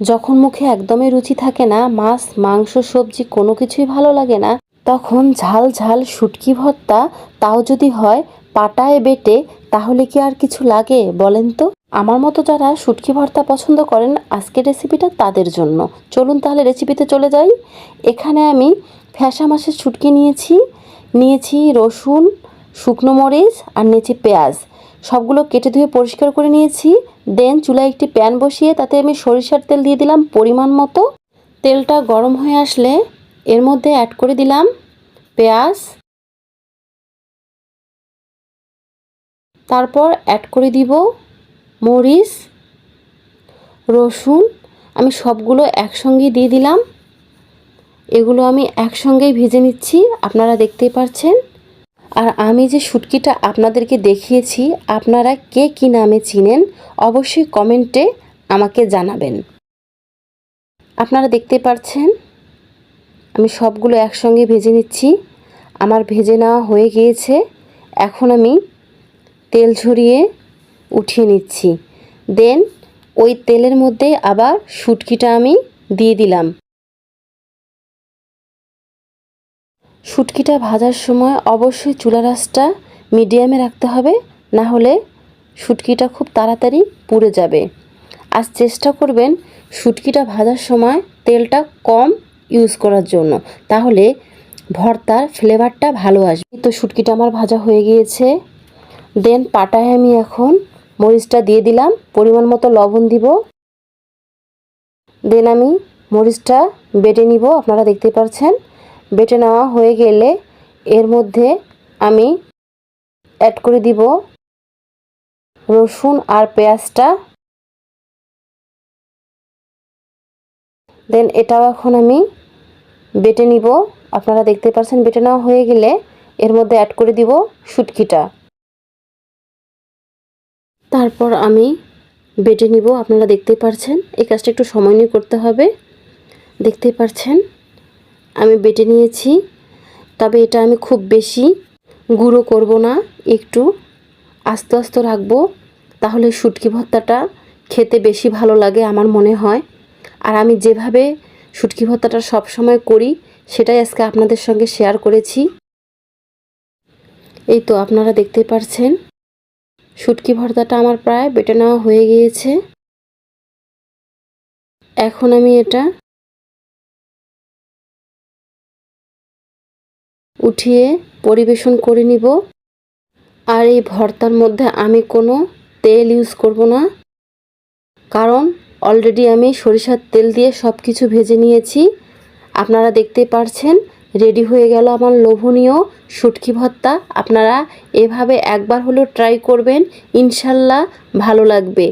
যখন মুখে একদমই রুচি থাকে না, মাছ, মাংস, সবজি কোনো কিছুই ভালো লাগে না, তখন ঝাল ঝাল শুটকি ভর্তা তাও যদি হয় পাটায় বেটে, তাহলে কি আর কিছু লাগে বলেন তো? আমার মতো যারা শুটকি ভর্তা পছন্দ করেন, আজকের রেসিপিটা তাদের জন্য। চলুন তাহলে রেসিপিতে চলে যাই। এখানে আমি ফ্যাসা মাছের শুটকি নিয়েছি। নিয়েছি রসুন, শুকনো মরিচ আর নিয়েছি পেঁয়াজ। সবগুলো কেটে ধুয়ে পরিষ্কার করে নিয়েছি। দেন চুলায় একটি প্যান বসিয়ে তাতে আমি সরিষার তেল দিয়ে দিলাম পরিমাণ মতো। তেলটা গরম হয়ে আসলে এর মধ্যে অ্যাড করে দিলাম পেঁয়াজ। তারপর অ্যাড করে দিব মরিচ, রসুন। আমি সবগুলো একসঙ্গে দিয়ে দিলাম। এগুলো আমি একসঙ্গেই ভেজে নিচ্ছি, আপনারা দেখতেই পাচ্ছেন আর আমি যে শুটকিটা আপনাদেরকে দেখিয়েছি, আপনারা কে কী নামে চিনেন, অবশ্যই কমেন্টে আমাকে জানাবেন। আপনারা দেখতে পাচ্ছেন আমি সবগুলো একসঙ্গে ভেজে নিচ্ছি। আমার ভেজে নেওয়া হয়ে গিয়েছে। এখন আমি তেল ঝরিয়ে উঠিয়ে নিচ্ছি। দেন ওই তেলের মধ্যে আবার শুটকিটা আমি দিয়ে দিলাম। শুটকিটা ভাজার সময় অবশ্যই চুলা রাসটা মিডিয়ামে রাখতে হবে, না হলে শুটকিটা খুব তাড়াতাড়ি পুড়ে যাবে। আর চেষ্টা করবেন শুটকিটা ভাজার সময় তেলটা কম ইউজ করার জন্য, তাহলে ভর্তার ফ্লেভারটা ভালো আসবে। তো শুটকিটা আমার ভাজা হয়ে গিয়েছে। দেন পাটায় আমি এখন মরিচটা দিয়ে দিলাম, পরিমাণ মতো লবণ দিব। দেন আমি মরিচটা বেটে নিব, আপনারা দেখতে পাচ্ছেন বেটে নেওয়া হয়ে গেলে এর মধ্যে আমি অ্যাড করে দিব রসুন আর পেঁয়াজটা। দেন এটাও এখন আমি বেটে নিব। আপনারা দেখতে পাচ্ছেন বেটে নেওয়া হয়ে গেলে এর মধ্যে অ্যাড করে দিব শুটকিটা। তারপর আমি বেটে নিব। আপনারা দেখতে পাচ্ছেন এই কাজটা একটু সময় নিয়ে করতে হবে। দেখতে পাচ্ছেন আমি বেটে নিয়েছি। তবে এটা আমি খুব বেশি গুঁড়ো করব না, একটু আস্তে আস্তে রাখব। তাহলে শুটকি ভর্তাটা খেতে বেশি ভালো লাগে আমার মনে হয়। আর আমি যেভাবে শুটকি ভর্তাটা সব সময় করি, সেটাই আজকে আপনাদের সঙ্গে শেয়ার করেছি। এই তো আপনারা দেখতে পাচ্ছেন শুটকি ভর্তাটা আমার প্রায় বেটে নেওয়া হয়ে গিয়েছে। এখন আমি এটা উঠিয়ে পরিবেশন করে নিব। আর এই ভর্তার মধ্যে আমি কোনো তেল ইউজ করব না। কারণ অলরেডি আমি সরিষার তেল দিয়ে সব কিছু ভেজে নিয়েছি। আপনারা দেখতে পারছেন রেডি হয়ে গেল আমার লোভনীয় শুটকি ভর্তা। আপনারা এভাবে একবার হলেও ট্রাই করবেন, ইনশাল্লাহ ভালো লাগবে।